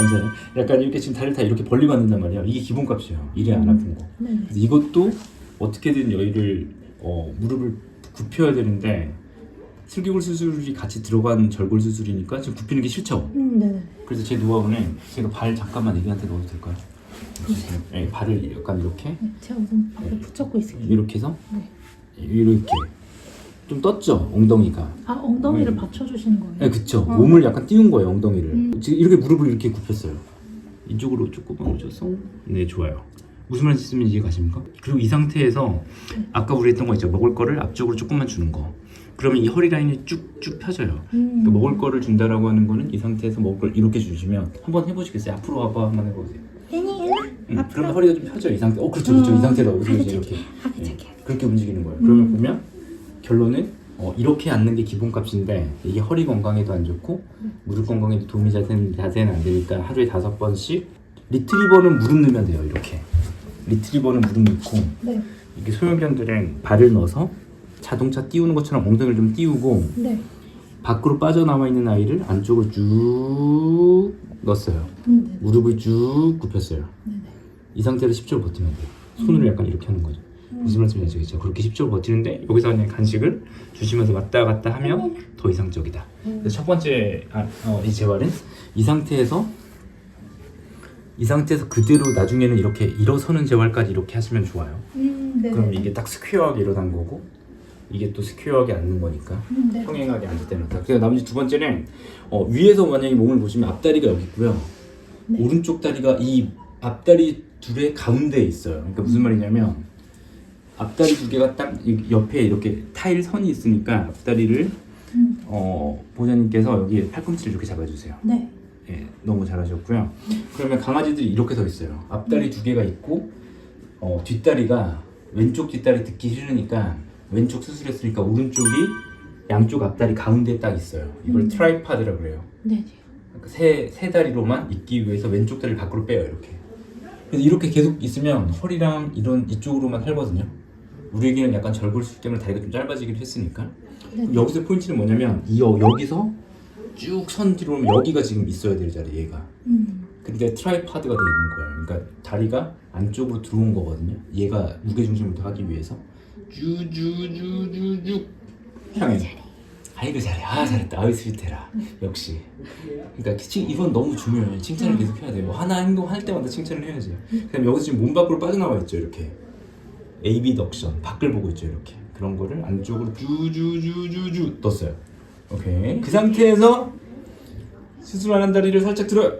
감사해요. 약간 이렇게 지금 다리를 다 이렇게 벌리고 앉는단 말이에요. 이게 기본값이에요. 이래 안 아픈 거. 네. 그래서 이것도 어떻게든 여기를 어, 무릎을 굽혀야 되는데 슬기골 수술이 같이 들어간 절골 수술이니까 지금 굽히는 게 싫죠. 음, 네네. 그래서 제 노하우는 제가 발 잠깐만 애기한테 넣어도 될까요? 네, 발을 약간 이렇게 네, 제가 우선 앞에 붙잡고 있을게요. 이렇게 해서 네. 이렇게 좀 떴죠 엉덩이가. 아 엉덩이를 음. 받쳐주시는 거예요? 네, 그쵸. 어. 몸을 약간 띄운 거예요 엉덩이를. 음. 지금 이렇게 무릎을 이렇게 굽혔어요. 이쪽으로 조금만 오셔서 네 좋아요. 무슨 말씀인지 이해 가십니까? 그리고 이 상태에서 아까 우리 했던 거 있죠 먹을 거를 앞쪽으로 조금만 주는 거. 그러면 이 허리 라인이 쭉쭉 펴져요. 음. 그러니까 먹을 거를 준다라고 하는 거는 이 상태에서 먹을 걸 이렇게 주시면 한번 해보시겠어요? 앞으로 와봐 한번 해보세요. 애니 일라 음, 앞으로 그러면 허리가 좀 펴져요 이 상태. 어 그렇죠 그렇죠 이 어. 그래서 이제 하게 이렇게 예, 착해. 그렇게 움직이는 거예요. 그러면 음. 보면 결론은 어, 이렇게 앉는 게 기본값인데 이게 허리 건강에도 안 좋고 무릎 건강에도 도움이 자세는, 자세는 안 되니까 하루에 다섯 번씩 리트리버는 무릎 넣으면 돼요 이렇게 리트리버는 무릎 넣고 네. 이게 소형견들은 발을 넣어서 자동차 띄우는 것처럼 엉덩이를 좀 띄우고 네. 밖으로 빠져나와 있는 아이를 안쪽으로 쭉 넣었어요 음, 네. 무릎을 쭉 굽혔어요 네네. 이 상태로 10초를 버티면 돼요 손으로 약간 이렇게 하는 거죠 음. 무슨 말씀인지 아시겠죠? 그렇게 10초를 버티는데 여기서 그냥 간식을 주시면서 왔다 갔다 하면 더 이상적이다. 음. 그래서 첫 번째 아, 어, 이 재활은 이 상태에서 이 상태에서 그대로 나중에는 이렇게 일어서는 재활까지 이렇게 하시면 좋아요. 음, 네. 그럼 이게 딱 스퀘어하게 일어난 거고 이게 또 스퀘어하게 앉는 거니까 음, 네. 평행하게 앉을 때는 다. 그래서 나머지 두 번째는 어, 위에서 만약에 몸을 보시면 앞다리가 여기 있고요. 네. 오른쪽 다리가 이 앞다리 둘의 가운데에 있어요. 그러니까 무슨 말이냐면 앞다리 두 개가 딱 이- 옆에 이렇게 타일 선이 있으니까 앞다리를 음, 어, 보호자님께서 여기 팔꿈치를 이렇게 잡아주세요. 네. 예, 너무 잘하셨고요. 그러면 강아지들이 이렇게 서 있어요. 앞다리 음. 두 개가 있고 어, 뒷다리가 왼쪽 뒷다리 듣기 싫으니까 왼쪽 수술했으니까 오른쪽이 양쪽 앞다리 가운데에 딱 있어요. 이걸 음. 트라이파드라 그래요. 네. 그러니까 세, 세 다리로만 있기 위해서 왼쪽 다리를 밖으로 빼요 이렇게 그래서 이렇게 계속 있으면 허리랑 이런 이쪽으로만 살거든요 우리 애기는 약간 절골수 때문에 다리가 좀 짧아지긴 했으니까. 네. 여기서 포인트는 뭐냐면 이 여, 여기서 쭉 선 뒤로 오면 여기가 지금 있어야 될 자리 얘가. 음, 근데 트라이파드가 돼 있는 거예요. 그러니까 다리가 안쪽으로 들어온 거거든요. 얘가 무게중심을 더 하기 위해서. 쭈쭈쭈쭈쭈 향해 아이고 잘해. 아 잘했다. 아이 스윗해라. 역시. 그러니까 칭, 이건 너무 중요해요. 칭찬을 계속 해야 돼요. 뭐 하나 행동할 때마다 칭찬을 해야죠 그럼 여기서 지금 몸 밖으로 빠져나와 있죠 이렇게 에이비덕션 밖을 보고 있죠 이렇게. 그런 거를 안쪽으로 쭈쭈쭈쭈쭈 떴어요. 오케이. 그 상태에서 수술 안한 다리를 살짝 들어요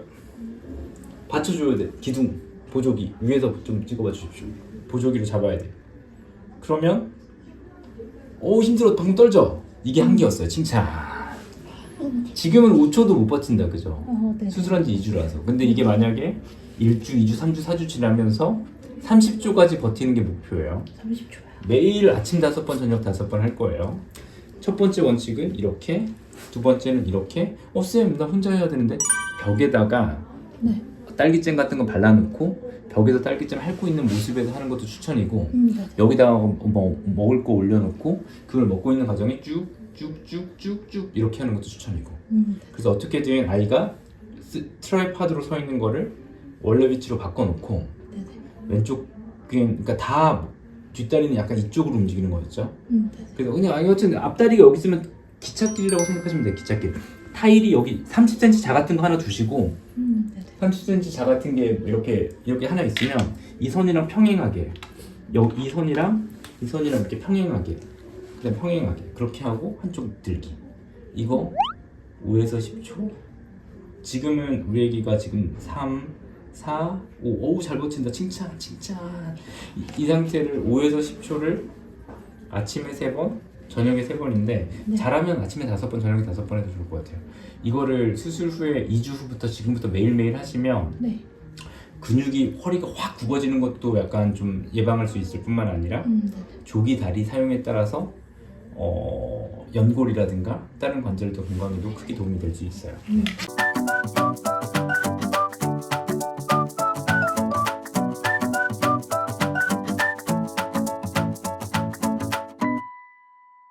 받쳐줘야 돼. 기둥 보조기 위에서 좀 찍어봐 주십시오. 보조기로 잡아야 돼. 그러면 오 힘들어. 방금 떨죠? 이게 한계였어요. 칭찬. 지금은 5초도 못 버틴다 그죠? 어, 네. 수술한 지 2주라서. 근데 이게 만약에 1주, 2주, 3주, 4주 지나면서 30초까지 버티는 게 목표예요 30초요. 매일 아침 다섯 번 저녁 다섯 번 할 거예요 첫 번째 원칙은 이렇게 두 번째는 이렇게 어 쌤 나 혼자 해야 되는데 벽에다가 네. 딸기잼 같은 거 발라놓고 벽에서 딸기잼 핥고 있는 모습에서 하는 것도 추천이고 음, 네. 여기다가 뭐 먹을 거 올려놓고 그걸 먹고 있는 과정에 쭉쭉쭉쭉쭉 이렇게 하는 것도 추천이고 음, 네. 그래서 어떻게든 아이가 스- 트라이파드로 서 있는 거를 원래 위치로 바꿔놓고. 왼쪽 그냥 그러니까 다 뒷다리는 약간 이쪽으로 움직이는 거였죠. 음, 네. 그래서 그냥 아니 어쨌든 앞다리가 여기 있으면 기찻길이라고 생각하시면 돼요. 기찻길. 타일이 여기 30cm 자 같은 거 하나 두시고 음, 네네. 30cm 자 같은 게 이렇게 이렇게 하나 있으면 이 선이랑 평행하게 여기 이 선이랑 이 선이랑 이렇게 평행하게 그다음 평행하게 그렇게 하고 한쪽 들기 이거 5에서 10초 지금은 우리 애기가 지금 3 4 5 어우 잘 버틴다 칭찬 칭찬 이, 이 상태를 5에서 10초를 아침에 3번 저녁에 3번인데 네. 잘하면 아침에 5번 저녁에 5번 해도 좋을 것 같아요 이거를 수술 후에 2주 후부터 지금부터 매일매일 하시면 네. 근육이 허리가 확 굽어지는 것도 약간 좀 예방할 수 있을 뿐만 아니라 음, 네네. 조기 다리 사용에 따라서 어, 연골이라든가 다른 관절도 건강에도 크게 도움이 될 수 있어요. 음.